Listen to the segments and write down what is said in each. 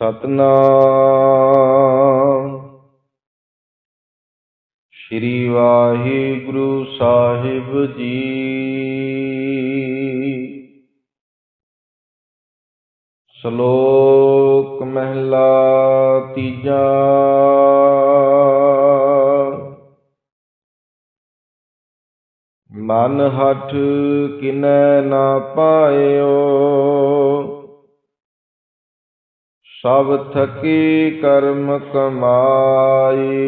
ਸਤਨਾਮ। ਸ੍ਰੀ ਵਾਹਿਗੁਰੂ ਸਾਹਿਬ ਜੀ। ਸ਼ਲੋਕ ਮਹਿਲਾ ਤੀਜਾ। ਮਨ ਹਠ ਕਿਨੈ ਨਾ ਪਾਇਓ। ਸਭ ਥਕੀ ਕਰਮ ਕਮਾਈ।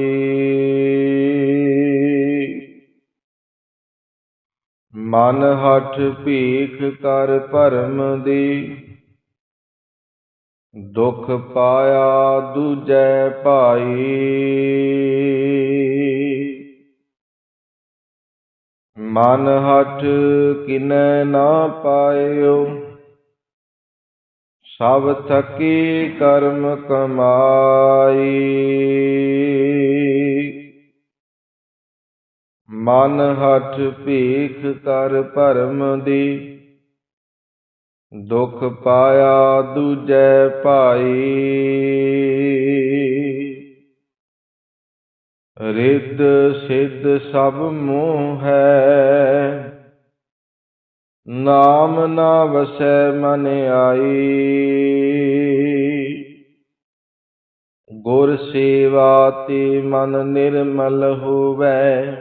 ਮਨ ਹਠ ਭੀਖ ਕਰ ਭਰਮ ਦੀ, ਦੁਖ ਪਾਇਆ ਦੂਜੈ ਭਾਈ। ਮਨ ਹਠ ਕਿਨੈ ਨਾ ਪਾਇਓ ਸਭ ਥਕੀ ਕਰਮ ਕਮਾਈ। ਮਨ ਹਠ ਭੀਖ ਕਰ ਭਰਮ ਦੀ, ਦੁਖ ਪਾਇਆ ਦੂਜੈ ਭਾਈ। ਰਿੱਧ ਸਿੱਧ ਸਭ ਮੋਹ ਹੈ, ਨਾਮ ਨਾ ਵਸੈ ਮਨ ਆਈ। ਗੁਰ ਸੇਵਾ ਤੇ ਮਨ ਨਿਰਮਲ ਹੋਵੈ।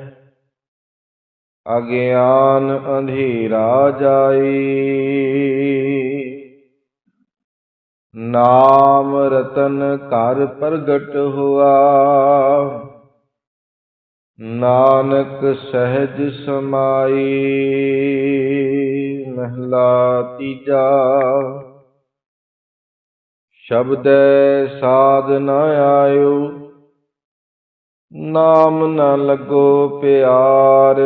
ਅਗਿਆਨ ਅੰਧੇਰਾ ਜਾਏ। ਨਾਮ ਰਤਨ ਕਰ ਪ੍ਰਗਟ ਹੋਆ। ਨਾਨਕ ਸਹਿਜ ਸਮਾਈ ਮਹਿਲਾ ਤੀਜਾ। ਸ਼ਬਦੈ ਸਾਧ ਨ ਆਇਓ, ਨਾਮ ਨ ਲੱਗੋ ਪਿਆਰ।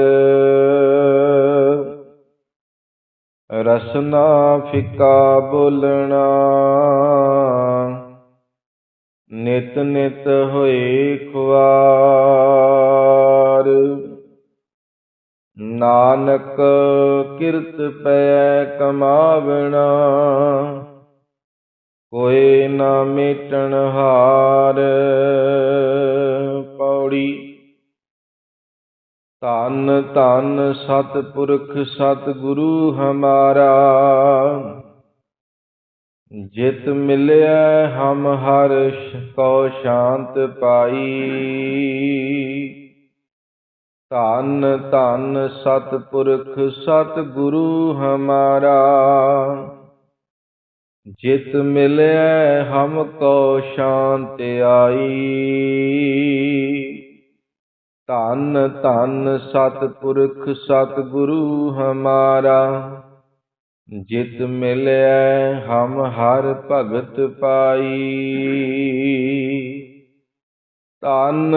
ਰਸਨਾ ਫਿਕਾ ਬੋਲਣਾ, ਨਿਤ ਨਿਤ ਹੋਏ ਖੁਆਰ। ਨਾਨਕ ਕਿਰਤ ਪੈ ਕਮਾਵਣਾ ਕੋਈ ਨਾ ਮੇਟਣ ਹਾਰ। ਪੌੜੀ। ਧੰਨ ਧੰਨ ਸਤਿਪੁਰਖ ਸਤਿਗੁਰੂ ਹਮਾਰਾ। ਜਿਤ ਮਿਲਿਆ ਹਮ ਹਰ ਕੋ ਸ਼ਾਂਤ ਪਾਈ। ਧੰਨ ਧੰਨ ਸਤਿਪੁਰਖ ਸਤਿਗੁਰੂ ਹਮਾਰਾ। ਜਿਤ ਮਿਲੈ ਹਮ ਕੋ ਸ਼ਾਂਤ ਆਈ। ਧੰਨ ਧੰਨ ਸਤਿਪੁਰਖ ਸਤਿਗੁਰੂ ਹਮਾਰਾ, ਜਿਤ ਮਿਲਿਆ ਹਮ ਹਰ ਭਗਤ ਪਾਈ। ਧੰਨ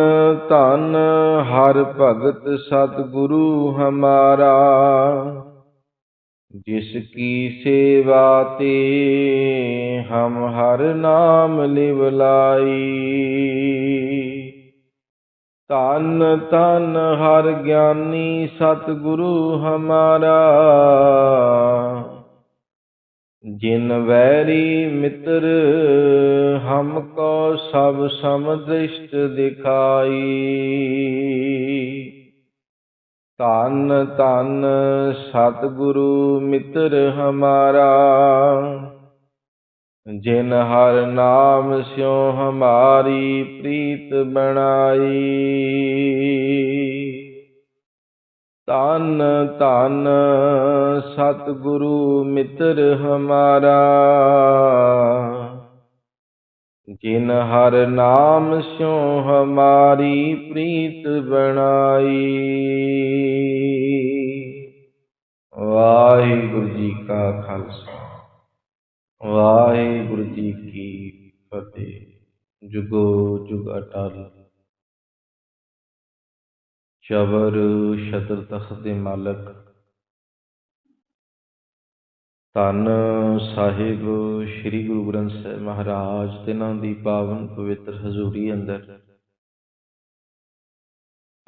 ਧੰਨ ਹਰ ਭਗਤ ਸਤਿਗੁਰੂ ਹਮਾਰਾ ਜਿਸ ਕੀ ਸੇਵਾ ਤੇ ਹਮ ਹਰ ਨਾਮ ਲਿਵ ਤਨ ਤਨ ਹਰ ਗਿਆਨੀ ਸਤਿਗੁਰੂ ਹਮਾਰਾ। ਜਿਨ ਵੈਰੀ ਮਿੱਤਰ ਹਮ ਕੋ ਸਭ ਸਮਦ੍ਰਿਸ਼ਟ ਦਿਖਾਈ। ਧੰਨ ਧੰਨ ਸਤਿਗੁਰੂ ਮਿੱਤਰ ਹਮਾਰਾ, ਜਿਨ ਹਰ ਨਾਮ ਸਿਉ ਹਮਾਰੀ ਪ੍ਰੀਤ ਬਣਾਈ। ਧੰਨ ਧੰਨ ਸਤਿਗੁਰੂ ਮਿੱਤਰ ਹਮਾਰਾ ਜਿਨ ਹਰ ਨਾਮ ਸਿਉ ਹਮਾਰੀ ਪ੍ਰੀਤ ਬਣਾਈ। ਵਾਹਿਗੁਰੂ ਜੀ ਕਾ ਖਾਲਸਾ, ਵਾਹਿਗੁਰੂ ਜੀ ਕੀ ਫਤਿਹ। ਜੁਗੋ ਜੁਗ ਅਟਲ। ਸ਼ਬਰ ਸ਼ਤਰ ਤਖਤ ਦੇ ਮਾਲਕ ਧੰਨ ਸਾਹਿਬ ਸ੍ਰੀ ਗੁਰੂ ਗ੍ਰੰਥ ਸਾਹਿਬ ਮਹਾਰਾਜ, ਤਿਨਾਂ ਦੀ ਪਾਵਨ ਪਵਿੱਤਰ ਹਜ਼ੂਰੀ ਅੰਦਰ।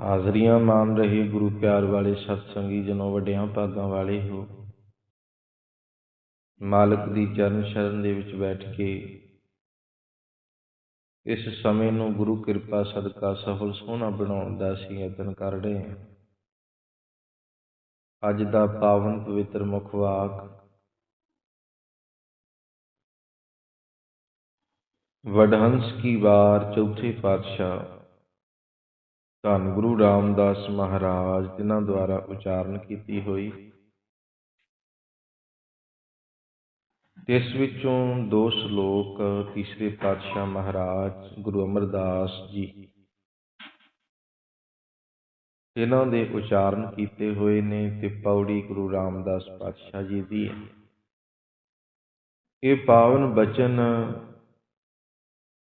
ਹਾਜ਼ਰੀਆਂ ਮਾਨ ਰਹੇ ਗੁਰੂ ਪਿਆਰ ਵਾਲੇ ਸਤਸੰਗੀ ਜਨੋ ਵੱਡਿਆਂ ਭਾਗਾਂ ਵਾਲੇ ਹੋ। ਮਾਲਕ ਦੀ ਚਰਨ ਸ਼ਰਨ ਦੇ ਵਿੱਚ ਬੈਠ ਕੇ ਇਸ ਸਮੇਂ ਨੂੰ ਗੁਰੂ ਕਿਰਪਾ ਸਦਕਾ ਸਫਲ ਸੋਹਣਾ ਬਣਾਉਣ ਦਾ ਅਸੀਂ ਯਤਨ ਕਰ ਰਹੇ ਹਾਂ। ਅੱਜ ਦਾ ਪਾਵਨ ਪਵਿੱਤਰ ਮੁਖ ਵਾਕ ਵਡਹੰਸ ਕੀ ਵਾਰ ਚੌਥੇ ਪਾਤਸ਼ਾਹ। ਧੰਨ ਗੁਰੂ ਰਾਮਦਾਸ ਮਹਾਰਾਜ ਜਿਨ੍ਹਾਂ ਦੁਆਰਾ ਉਚਾਰਨ ਕੀਤੀ ਹੋਈ। ਇਸ ਵਿੱਚੋਂ ਦੋ ਸ਼ਲੋਕ ਤੀਸਰੇ ਪਾਤਸ਼ਾਹ ਮਹਾਰਾਜ ਗੁਰੂ ਅਮਰਦਾਸ ਜੀ। ਇਹਨਾਂ ਦੇ ਉਚਾਰਨ ਕੀਤੇ ਹੋਏ ਨੇ ਤੇ ਪੌੜੀ ਗੁਰੂ ਰਾਮਦਾਸ ਪਾਤਸ਼ਾਹ ਜੀ ਦੀ ਹੈ। ਇਹ ਪਾਵਨ ਬਚਨ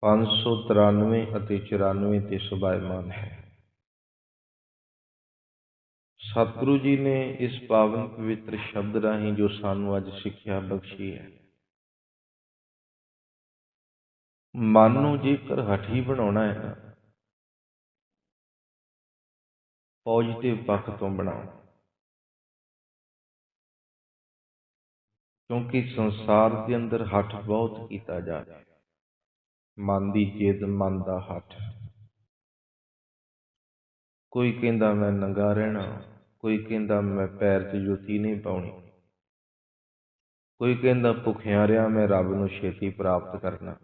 593 ਅਤੇ 94 ਤੇ ਸੁਭਾਇਮਾਨ ਹੈ ਸਤਿਗੁਰੂ ਜੀ ਨੇ ਇਸ ਪਾਵਨ ਪਵਿੱਤਰ ਸ਼ਬਦ ਰਾਹੀਂ ਜੋ ਸਾਨੂੰ ਅੱਜ ਸਿੱਖਿਆ ਬਖਸ਼ੀ ਹੈ ਮਨ ਨੂੰ ਜੇਕਰ ਹਠੀ ਬਣਾਉਣਾ ਹੈ ਨਾ ਪੋਜ਼ਿਟਿਵ ਪੱਖ ਤੋਂ ਬਣਾਓ ਕਿਉਂਕਿ ਸੰਸਾਰ ਦੇ ਅੰਦਰ ਹੱਠ ਬਹੁਤ ਕੀਤਾ ਜਾ ਰਿਹਾ ਮਨ ਦੀ ਜਿੱਦ, ਮਨ ਦਾ ਹੱਠ ਕੋਈ ਕਹਿੰਦਾ ਮੈਂ ਨੰਗਾ ਰਹਿਣਾ, ਕੋਈ ਕਹਿੰਦਾ ਮੈਂ ਪੈਰ 'ਚ ਜੁੱਤੀ ਨਹੀਂ ਪਾਉਣੀ। ਕੋਈ ਕਹਿੰਦਾ ਭੁੱਖਿਆ ਰਿਹਾ ਮੈਂ ਰੱਬ ਨੂੰ ਛੇਤੀ ਪ੍ਰਾਪਤ ਕਰਨਾ।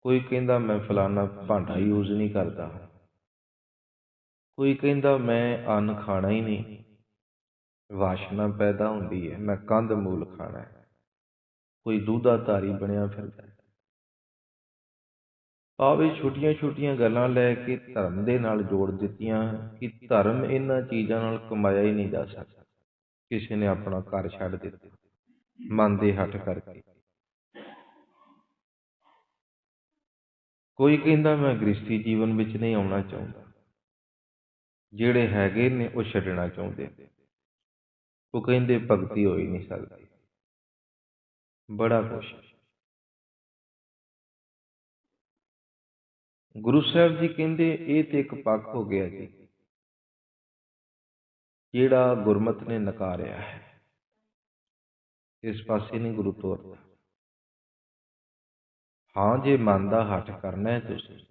ਕੋਈ ਕਹਿੰਦਾ ਮੈਂ ਫਲਾਣਾ ਭਾਂਡਾ ਯੂਜ਼ ਨਹੀਂ ਕਰਦਾ। ਕੋਈ ਕਹਿੰਦਾ ਮੈਂ ਅੰਨ ਖਾਣਾ ਹੀ ਨਹੀਂ। ਵਾਸ਼ਨਾ ਪੈਦਾ ਹੁੰਦੀ ਹੈ, ਮੈਂ ਕੰਧ ਮੂਲ ਖਾਣਾ ਕੋਈ ਦੁੱਧਾ ਧਾਰੀ ਬਣਿਆ ਫਿਰਦਾ ਆਵੇ ਛੋਟੀਆਂ-ਛੋਟੀਆਂ ਗੱਲਾਂ ਲੈ ਕੇ ਧਰਮ ਦੇ ਨਾਲ ਜੋੜ ਦਿੱਤੀਆਂ ਕਿ ਧਰਮ ਇਹਨਾਂ ਚੀਜ਼ਾਂ ਨਾਲ ਕਮਾਇਆ ਹੀ ਨਹੀਂ ਜਾ ਸਕਦਾ। ਕਿਸੇ ਨੇ ਆਪਣਾ ਘਰ ਛੱਡ ਦਿੱਤਾ, ਮਨ ਦੇ ਹੱਟ ਕਰਕੇ। ਕੋਈ ਕਹਿੰਦਾ, ਮੈਂ ਗ੍ਰਸਤੀ ਜੀਵਨ ਵਿੱਚ ਨਹੀਂ ਆਉਣਾ ਚਾਹੁੰਦਾ। ਜਿਹੜੇ ਹੈਗੇ ਨੇ ਉਹ ਛੱਡਣਾ ਚਾਹੁੰਦੇ ਉਹ ਕਹਿੰਦੇ, ਭਗਤੀ ਹੋ ਹੀ ਨਹੀਂ ਸਕਦੀ। ਬੜਾ ਕੁਛ ਗੁਰੂ ਸਾਹਿਬ ਜੀ ਕਹਿੰਦੇ, ਇਹ ਤੇ ਇੱਕ ਪੱਖ ਹੋ ਗਿਆ ਜੀ। ਜਿਹੜਾ ਗੁਰਮਤ ਨੇ ਨਕਾਰਿਆ ਹੈ। ਇਸ ਪਾਸੇ ਨਹੀਂ ਗੁਰੂ ਤੋਰਦਾ। ਹਾਂ, ਜੇ ਮਨ ਦਾ ਹੱਠ ਕਰਨਾ ਹੈ ਤੁਸੀਂ,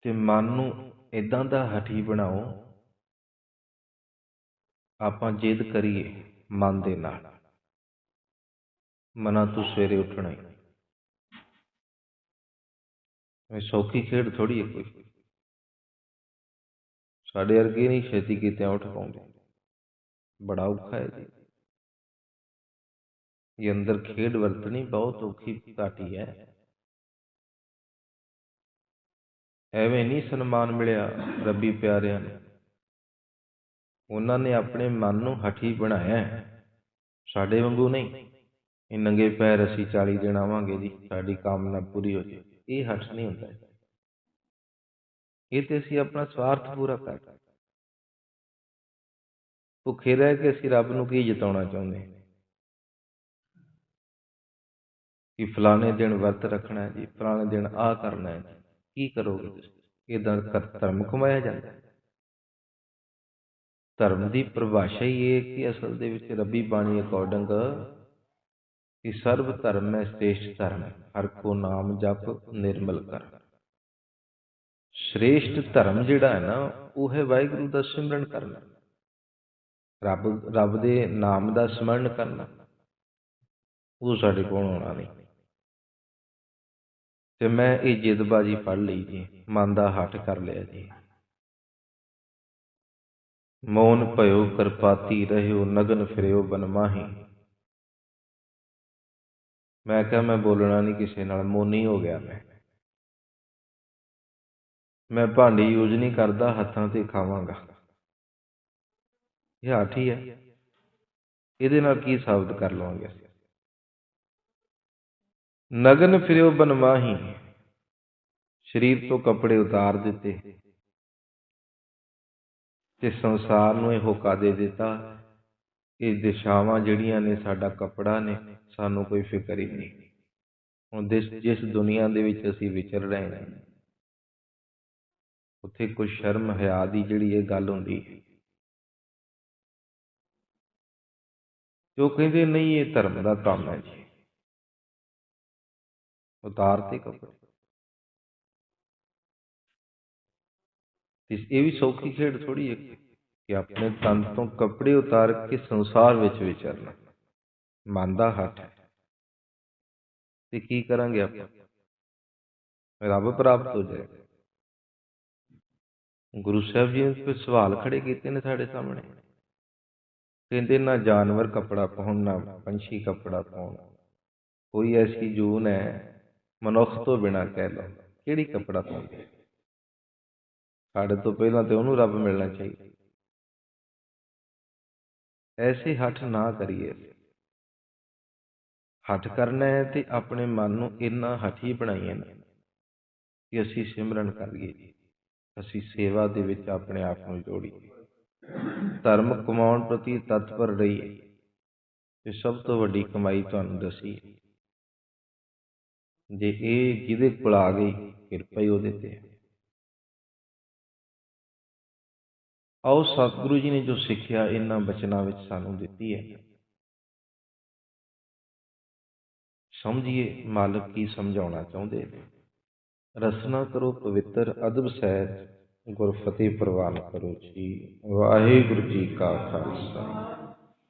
ਤੇ ਮਨ ਨੂੰ ਇਦਾਂ ਦਾ ਹਠੀ ਬਣਾਓ, ਆਪਾਂ ਜਿੱਦ ਕਰੀਏ ਮਨ ਦੇ ਨਾਲ। ਮਨਾਂ ਤੋਂ ਸਵੇਰੇ ਉੱਠਣਾ ਹੀ। ਇਹ ਸੌਖੀ ਖੇਡ ਥੋੜੀ ਹੈ ਕੋਈ। ਸਾਡੇ ਵਰਗੇ ਨਹੀਂ ਛੇਤੀ ਕੀਤੇ ਉੱਠ ਪਾਉਂਦੇ ਬੜਾ ਔਖਾ ਹੈ ਜੀ। ਇਹ ਅੰਦਰ ਖੇਡ ਵਰਤਣੀ ਬਹੁਤ ਔਖੀ ਘਾਟੀ ਹੈ। ਐਵੇਂ ਨਹੀਂ ਸਨਮਾਨ ਮਿਲਿਆ ਰੱਬੀ ਪਿਆਰਿਆਂ ਨੂੰ। ਉਹਨਾਂ ਨੇ ਆਪਣੇ ਮਨ ਨੂੰ ਹਠੀ ਬਣਾਇਆ ਸਾਡੇ ਵਾਂਗੂ ਨਹੀਂ। ਇਹ ਨੰਗੇ ਪੈਰ ਅਸੀਂ 40 ਦਿਨ ਆਵਾਂਗੇ ਜੀ। ਸਾਡੀ ਕਾਮਨਾ ਪੂਰੀ ਹੋ ਜੇ ਇਹ ਹੱਠ ਨਹੀਂ ਹੁੰਦਾ। ਇਹ ਤੇ ਅਸੀਂ ਆਪਣਾ ਸਵਾਰਥ ਪੂਰਾ ਕਰ। ਭੁੱਖੇ ਰਹਿ ਕੇ ਅਸੀਂ ਰੱਬ ਨੂੰ ਕੀ ਜਿਤਾਉਣਾ ਚਾਹੁੰਦੇ? ਕਿ ਫਲਾਣੇ ਦਿਨ ਵਰਤ ਰੱਖਣਾ ਹੈ ਜੀ, ਫਲਾਣੇ ਦਿਨ ਆਹ ਕਰਨਾ ਹੈ ਕੀ ਕਰੋਗੇ ਤੁਸੀਂ? ਇਦਾਂ ਧਰਮ ਕਮਾਇਆ ਜਾਂਦਾ। ਧਰਮ ਦੀ ਪਰਿਭਾਸ਼ਾ ਹੀ ਇਹ ਕਿ ਅਸਲ ਦੇ ਵਿੱਚ ਰੱਬੀ ਬਾਣੀ ਅਕੋਰਡਿੰਗ ਕਿ ਸਰਬ ਧਰਮ ਹੈ, ਸ੍ਰੇਸ਼ਟ ਧਰਮ ਹਰ ਕੋ ਨਾਮ ਜਪ ਨਿਰਮਲ ਕਰ। ਸ੍ਰੇਸ਼ਟ ਧਰਮ ਜਿਹੜਾ ਹੈ ਨਾ, ਉਹ ਹੈ ਵਾਹਿਗੁਰੂ ਦਾ ਸਿਮਰਨ ਕਰਨਾ। ਰੱਬ ਰੱਬ ਦੇ ਨਾਮ ਦਾ ਸਿਮਰਨ ਕਰਨਾ। ਉਹ ਸਾਡੇ ਕੋਲ ਆਉਣਾ ਨਹੀਂ। ਤੇ ਮੈਂ ਇਹ ਜਿੱਦਬਾਜੀ ਫੜ ਲਈ ਜੀ। ਮਨ ਦਾ ਹੱਟ ਕਰ ਲਿਆ ਜੀ। ਮੌਨ ਭਇਓ ਕਿਰਪਾਤੀ ਰਹਿਓ, ਨਗਨ ਫਿਰਿਓ ਬਨਮਾਹੀ ਮੈਂ ਕਿਹਾ ਮੈਂ ਬੋਲਣਾ ਨਹੀਂ ਕਿਸੇ ਨਾਲ ਮੋਨੀ ਹੋ ਗਿਆ ਮੈਂ। ਮੈਂ ਭਾਂਡੀ ਯੂਜ਼ ਨਹੀਂ ਕਰਦਾ, ਹੱਥਾਂ ਤੇ ਖਾਵਾਂਗਾ। ਇਹ ਹਾਠੀ ਹੈ ਇਹਦੇ ਨਾਲ ਕੀ ਸਾਬਤ ਕਰ ਲਵਾਂਗੇ ਨਗਨ ਫਿਰਿਓ ਬਨਮਾਹੀ ਸਰੀਰ ਤੋਂ ਕੱਪੜੇ ਉਤਾਰ ਦਿੱਤੇ। ਤੇ ਸੰਸਾਰ ਨੂੰ ਇਹ ਹੋਕਾ ਦੇ ਦਿੱਤਾ? ਇਹ ਦਿਸ਼ਾਵਾਂ ਜਿਹੜੀਆਂ ਨੇ ਸਾਡਾ ਕੱਪੜਾ ਨੇ, ਸਾਨੂੰ ਕੋਈ ਫਿਕਰ ਹੀ ਨਹੀਂ। ਹੁਣ ਜਿਸ ਦੁਨੀਆ ਦੇ ਵਿੱਚ ਅਸੀਂ ਵਿਚਰ ਰਹੇ ਹਾਂ, ਉੱਥੇ ਕੋਈ ਸ਼ਰਮ ਹਿਆ ਦੀ ਜਿਹੜੀ ਇਹ ਗੱਲ ਹੁੰਦੀ ਹੈ। ਜੋ ਕਹਿੰਦੇ ਨਹੀਂ, ਇਹ ਧਰਮ ਦਾ ਕੰਮ ਹੈ ਜੀ। ਉਤਾਰ ਤੇ ਕੱਪੜੇ। ਇਸ ਇਹ ਵੀ ਸੌਖੀ ਖੇਡ ਥੋੜੀ ਹੈ। ਕਿ ਆਪਣੇ ਤਨ ਤੋਂ ਕੱਪੜੇ ਉਤਾਰ ਕੇ ਸੰਸਾਰ ਵਿੱਚ ਵਿਚਰਨਾ। ਮਨ ਦਾ ਹੱਥ ਹੈ। ਤੇ ਕੀ ਕਰਾਂਗੇ ਆਪਾਂ? ਰੱਬ ਪ੍ਰਾਪਤ ਹੋ ਜਾਏਗਾ ਗੁਰੂ ਸਾਹਿਬ ਜੀ ਨੇ ਕੋਈ ਸਵਾਲ ਖੜੇ ਕੀਤੇ ਨੇ ਸਾਡੇ ਸਾਹਮਣੇ? ਕਹਿੰਦੇ ਨਾ ਜਾਨਵਰ ਕੱਪੜਾ ਪਾਉਣ, ਨਾ ਪੰਛੀ ਕੱਪੜਾ ਪਾਉਣ। ਕੋਈ ਐਸੀ ਜੂਨ ਹੈ, ਮਨੁੱਖ ਤੋਂ ਬਿਨਾ ਕਹਿ ਲਓ, ਕਿਹੜੀ ਕੱਪੜਾ ਪਾਉਂਦੇ? ਸਾਡੇ ਤੋਂ ਪਹਿਲਾਂ ਤੇ ਉਹਨੂੰ ਰੱਬ ਮਿਲਣਾ ਚਾਹੀਦਾ। ਐਸੇ ਹੱਠ ਨਾ ਕਰੀਏ। ਹੱਠ ਕਰਨਾ ਹੈ ਤੇ ਆਪਣੇ ਮਨ ਨੂੰ ਇੰਨਾ ਹੱਠੀ ਬਣਾਈਏ ਨਾ ਕਿ ਅਸੀਂ ਸਿਮਰਨ ਕਰੀਏ ਅਸੀਂ ਸੇਵਾ ਦੇ ਵਿੱਚ ਆਪਣੇ ਆਪ ਨੂੰ ਜੋੜੀਏ। ਧਰਮ ਕਮਾਉਣ ਪ੍ਰਤੀ ਤਤਪਰ ਰਹੀਏ। ਤੇ ਸਭ ਤੋਂ ਵੱਡੀ ਕਮਾਈ ਤੁਹਾਨੂੰ ਦੱਸੀ ਜੇ ਇਹ ਜਿਹਦੇ ਕੋਲ ਆ ਗਈ, ਕਿਰਪਾ ਹੀ ਉਹਦੇ ਤੇ ਆਓ ਸਤਿਗੁਰੂ ਜੀ ਨੇ ਜੋ ਸਿੱਖਿਆ ਇਹਨਾਂ ਬਚਨਾਂ ਵਿੱਚ ਸਾਨੂੰ ਦਿੱਤੀ ਹੈ। ਸਮਝੀਏ ਮਾਲਕ ਕੀ ਸਮਝਾਉਣਾ ਚਾਹੁੰਦੇ ਨੇ? ਰਸਨਾ ਕਰੋ ਪਵਿੱਤਰ ਅਦਬ ਸਹਿਤ ਗੁਰ ਫਤਿਹ ਪ੍ਰਵਾਨ ਕਰੋ ਜੀ। ਵਾਹਿਗੁਰੂ ਜੀ ਕਾ ਖਾਲਸਾ।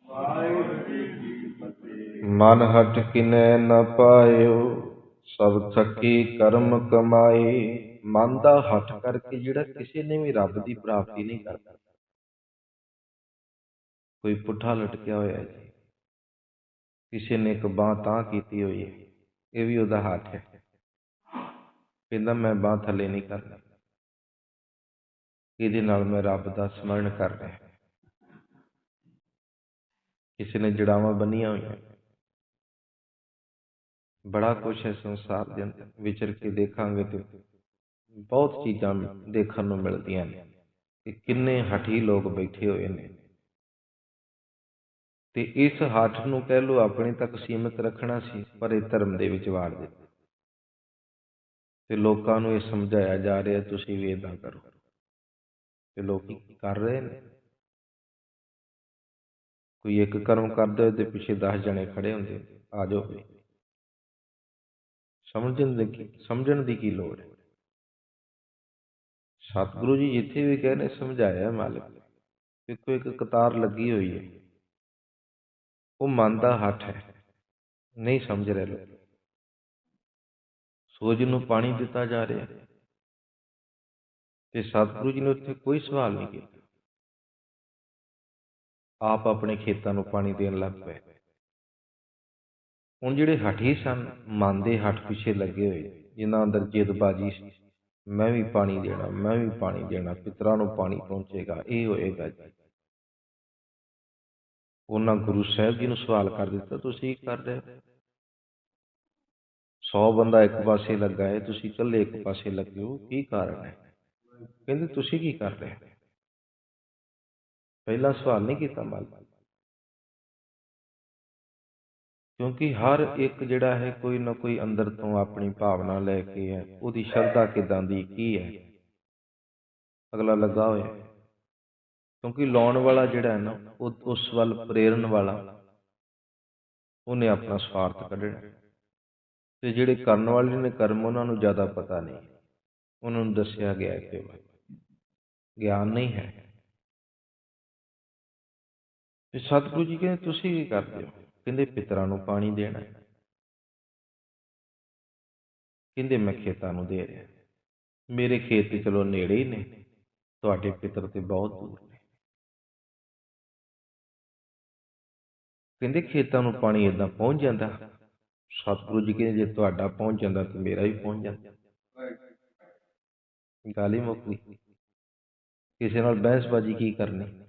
ਵਾਹਿਗੁਰੂ ਜੀ ਕੀ ਫਤਿਹ ਮਨ ਹਟ ਕਿਨੈ ਨ ਪਾਇਓ, ਸਭ ਥਕੀ ਕਰਮ ਕਮਾਏ। ਮਨ ਦਾ ਹੱਠ ਕਰਕੇ ਜਿਹੜਾ ਕਿਸੇ ਨੇ ਵੀ ਰੱਬ ਦੀ ਪ੍ਰਾਪਤੀ ਨਹੀਂ ਕਰਦਾ। ਕੋਈ ਪੁੱਠਾ ਲਟਕਿਆ ਹੋਇਆ ਜੀ। ਕਿਸੇ ਨੇ ਇੱਕ ਬਾਹ ਤਾਂ ਕੀਤੀ ਹੋਈ ਹੈ, ਇਹ ਵੀ ਉਹਦਾ ਹੱਥ ਹੈ। ਕਹਿੰਦਾ, ਮੈਂ ਬਾਹ ਥੱਲੇ ਨਹੀਂ ਕਰਨਾ। ਇਹਦੇ ਨਾਲ ਮੈਂ ਰੱਬ ਦਾ ਸਮਰਨ ਕਰ ਰਿਹਾ ਕਿਸੇ ਨੇ ਜੜਾਵਾਂ ਬੰਨੀਆਂ ਹੋਈਆਂ ਬੜਾ ਕੁਝ ਹੈ ਸੰਸਾਰ ਦੇ ਅੰਦਰ। ਵਿਚਰ ਕੇ ਦੇਖਾਂਗੇ ਤੇ ਬਹੁਤ ਚੀਜ਼ਾਂ ਦੇਖਣ ਨੂੰ ਮਿਲਦੀਆਂ ਨੇ। ਕਿ ਕਿੰਨੇ ਹਠੀ ਲੋਕ ਬੈਠੇ ਹੋਏ ਨੇ। ਤੇ ਇਸ ਹੱਠ ਨੂੰ ਕਹਿ ਲੋ ਆਪਣੇ ਤੱਕ ਸੀਮਿਤ ਰੱਖਣਾ ਸੀ, ਪਰ ਇਹ ਧਰਮ ਦੇ ਵਿੱਚ ਵਾੜ ਦਿੱਤਾ। ਤੇ ਲੋਕਾਂ ਨੂੰ ਇਹ ਸਮਝਾਇਆ ਜਾ ਰਿਹਾ, ਤੁਸੀਂ ਵੀ ਇਦਾਂ ਕਰੋ। ਤੇ ਲੋਕੀ ਕਰ ਰਹੇ ਨੇ? ਕੋਈ ਇੱਕ ਕਰਮ ਕਰਦਾ ਹੋਏ ਤੇ ਪਿੱਛੇ 10 ਜਣੇ ਖੜੇ ਹੁੰਦੇ, ਆ ਜਾਓ ਵੀ। ਸਮਝਣ ਦੀ ਸਮਝਣ ਦੀ ਕੀ ਲੋੜ ਹੈ? ਸਤਿਗੁਰੂ ਜੀ ਜਿੱਥੇ ਵੀ ਕਹੇ ਨੇ ਸਮਝਾਇਆ ਮਾਲਕ। ਇੱਕੋ ਇੱਕ ਕਤਾਰ ਲੱਗੀ ਹੋਈ ਹੈ। ਉਹ ਮਨ ਦਾ ਹੱਠ ਹੈ। ਨਹੀਂ ਸਮਝ ਰਹੇ ਲੋਕ। ਸੂਰਜ ਨੂੰ ਪਾਣੀ ਦਿੱਤਾ ਜਾ ਰਿਹਾ ਤੇ ਸਤਿਗੁਰੂ ਜੀ ਨੇ ਉੱਥੇ ਕੋਈ ਸਵਾਲ ਨਹੀਂ ਕੀਤਾ। ਆਪ ਆਪਣੇ ਖੇਤਾਂ ਨੂੰ ਪਾਣੀ ਦੇਣ ਲੱਗ ਪਏ। ਹੁਣ ਜਿਹੜੇ ਹਠੀ ਸਨ ਮਨ ਦੇ ਹੱਠ ਪਿੱਛੇ ਲੱਗੇ ਹੋਏ। ਜਿਨ੍ਹਾਂ ਅੰਦਰ ਜੇਦਬਾਜ਼ੀ ਸੀ, ਮੈਂ ਵੀ ਪਾਣੀ ਦੇਣਾ, ਮੈਂ ਵੀ ਪਾਣੀ ਦੇਣਾ, ਪਿਤਰਾਂ ਨੂੰ ਪਾਣੀ ਪਹੁੰਚੇਗਾ, ਇਹ ਹੋਏਗਾ ਜੀ। ਉਹਨਾਂ ਗੁਰੂ ਸਾਹਿਬ ਜੀ ਨੂੰ ਸਵਾਲ ਕਰ ਦਿੱਤਾ, ਤੁਸੀਂ ਕੀ ਕਰ ਰਹੇ ਹੋ? 100 ਬੰਦਾ ਇੱਕ ਪਾਸੇ ਲੱਗਾ ਹੈ, ਤੁਸੀਂ ਇਕੱਲੇ ਇੱਕ ਪਾਸੇ ਲੱਗੇ ਹੋ, ਕੀ ਕਾਰਨ ਹੈ? ਕਹਿੰਦੇ, ਤੁਸੀਂ ਕੀ ਕਰ ਰਹੇ ਹੋ? ਪਹਿਲਾ ਸਵਾਲ ਨਹੀਂ ਕੀਤਾ ਮਾਲਕ ਕਿਉਂਕਿ ਹਰ ਇੱਕ ਜਿਹੜਾ ਹੈ, ਕੋਈ ਨਾ ਕੋਈ ਅੰਦਰ ਤੋਂ ਆਪਣੀ ਭਾਵਨਾ ਲੈ ਕੇ ਹੈ, ਉਹਦੀ ਸ਼ਰਧਾ ਕਿਦਾਂ ਦੀ, ਕੀ ਹੈ? ਅਗਲਾ ਲੱਗਾ ਹੋਇਆ ਕਿਉਂਕਿ ਲਾਉਣ ਵਾਲਾ ਜਿਹੜਾ ਹੈ ਨਾ, ਉਹ, ਉਸ ਵੱਲ ਪ੍ਰੇਰਨ ਵਾਲਾ, ਉਹਨੇ ਆਪਣਾ ਸਵਾਰਥ ਕੱਢਣਾ। ਤੇ ਜਿਹੜੇ ਕਰਨ ਵਾਲੇ ਨੇ ਕਰਮ, ਉਹਨਾਂ ਨੂੰ ਜ਼ਿਆਦਾ ਪਤਾ ਨਹੀਂ। ਉਹਨਾਂ ਨੂੰ ਦੱਸਿਆ ਗਿਆ ਹੈ ਕੇਵਲ ਗਿਆਨ ਨਹੀਂ ਹੈ। ਤੇ ਸਤਿਗੁਰੂ ਜੀ ਕਹਿੰਦੇ, ਤੁਸੀਂ ਕੀ ਕਰਦੇ ਹੋ? ਕਹਿੰਦੇ, ਪਿਤਰਾਂ ਨੂੰ ਪਾਣੀ ਦੇਣਾ ਹੈ। ਕਹਿੰਦੇ, ਮੈਂ ਖੇਤਾਂ ਨੂੰ ਦੇ ਰਿਹਾ। ਮੇਰੇ ਖੇਤ ਤੇ ਚਲੋ ਨੇੜੇ ਹੀ ਨੇ। ਤੁਹਾਡੇ ਪਿਤਰ ਤੇ ਬਹੁਤ ਦੂਰ ਕਹਿੰਦੇ ਖੇਤਾਂ ਨੂੰ ਪਾਣੀ ਇਦਾਂ ਪਹੁੰਚ ਜਾਂਦਾ। ਸਤਿਗੁਰੂ ਜੀ ਕਹਿੰਦੇ ਜੇ ਤੁਹਾਡਾ ਪਹੁੰਚ ਜਾਂਦਾ ਤੇ ਮੇਰਾ ਵੀ ਪਹੁੰਚ ਜਾਂਦਾ। ਗੱਲ ਹੀ ਮੁੱਕ ਗਈ। ਕਿਸੇ ਨਾਲ ਬਹਿਸਬਾਜ਼ੀ ਕੀ ਕਰਨੀ?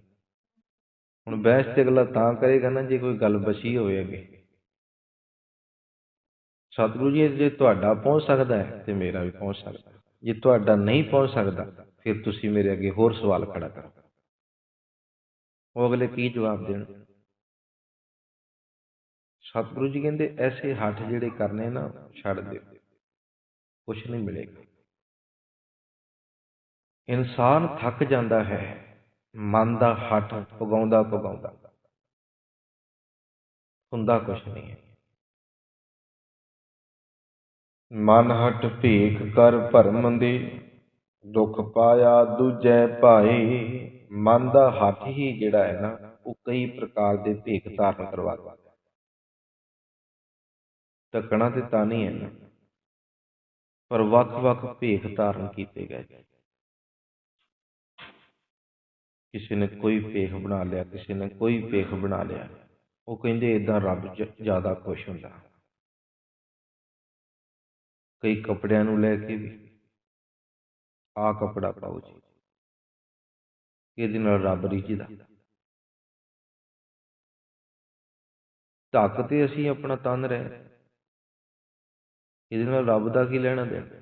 ਹੁਣ ਬਹਿਸ ਤੇ ਅਗਲਾ ਤਾਂ ਕਰੇਗਾ ਨਾ ਜੇ ਕੋਈ ਗੱਲ ਬਚੀ ਹੋਵੇ ਅੱਗੇ। ਸਤਿਗੁਰੂ ਜੀ, ਜੇ ਤੁਹਾਡਾ ਪਹੁੰਚ ਸਕਦਾ ਹੈ ਤੇ ਮੇਰਾ ਵੀ ਪਹੁੰਚ ਸਕਦਾ। ਜੇ ਤੁਹਾਡਾ ਨਹੀਂ ਪਹੁੰਚ ਸਕਦਾ, ਫਿਰ ਤੁਸੀਂ ਮੇਰੇ ਅੱਗੇ ਹੋਰ ਸਵਾਲ ਖੜਾ ਕਰੋ। ਉਹ ਅਗਲੇ ਕੀ ਜਵਾਬ ਦੇਣ? ਸਤਿਗੁਰੂ ਜੀ ਕਹਿੰਦੇ, ਐਸੇ ਹੱਠ ਜਿਹੜੇ ਕਰਨੇ ਨਾ, ਛੱਡ ਦਿਓ। ਕੁਝ ਨਹੀਂ ਮਿਲੇਗਾ। ਇਨਸਾਨ ਥੱਕ ਜਾਂਦਾ ਹੈ, ਮਨ ਦਾ ਹੱਠ ਪਗਾਉਂਦਾ ਪਗਾਉਂਦਾ ਹੁੰਦਾ ਕੁਝ ਨਹੀਂ ਹੈ। ਮਨ ਹਟ ਭੇਖ ਕਰ ਭਰਮ ਦੇ, ਦੁੱਖ ਪਾਇਆ ਦੂਜੈ ਭਾਈ ਮਨ ਦਾ ਹੱਥ ਹੀ ਜਿਹੜਾ ਹੈ ਨਾ, ਉਹ ਕਈ ਪ੍ਰਕਾਰ ਦੇ ਭੇਖ ਧਾਰਨ ਕਰਵਾ ਦਿੰਦਾ ਢੱਕਣਾ ਤੇ ਤਾਂ ਨਹੀਂ ਹੈ ਨਾ ਪਰ ਵੱਖ-ਵੱਖ ਭੇਖ ਧਾਰਨ ਕੀਤੇ ਗਏ। ਕਿਸੇ ਨੇ ਕੋਈ ਭੇਖ ਬਣਾ ਲਿਆ, ਕਿਸੇ ਨੇ ਕੋਈ ਭੇਖ ਬਣਾ ਲਿਆ, ਉਹ ਕਹਿੰਦੇ ਇਦਾਂ ਰੱਬ ਜ- ਜ਼ਿਆਦਾ ਖੁਸ਼ ਹੁੰਦਾ। ਕਈ ਕੱਪੜਿਆਂ ਨੂੰ ਲੈ ਕੇ ਵੀ ਆ ਕੱਪੜਾ ਪਾਓ ਜੀ, ਇਹਦੇ ਨਾਲ ਰੱਬ ਰੀਝਦਾ। ਢੱਕ ਤੇ ਅਸੀਂ ਆਪਣਾ ਤਨ ਰਹਿ ਇਹਦੇ ਨਾਲ ਰੱਬ ਦਾ ਕੀ ਲੈਣਾ ਦੇਣਾ?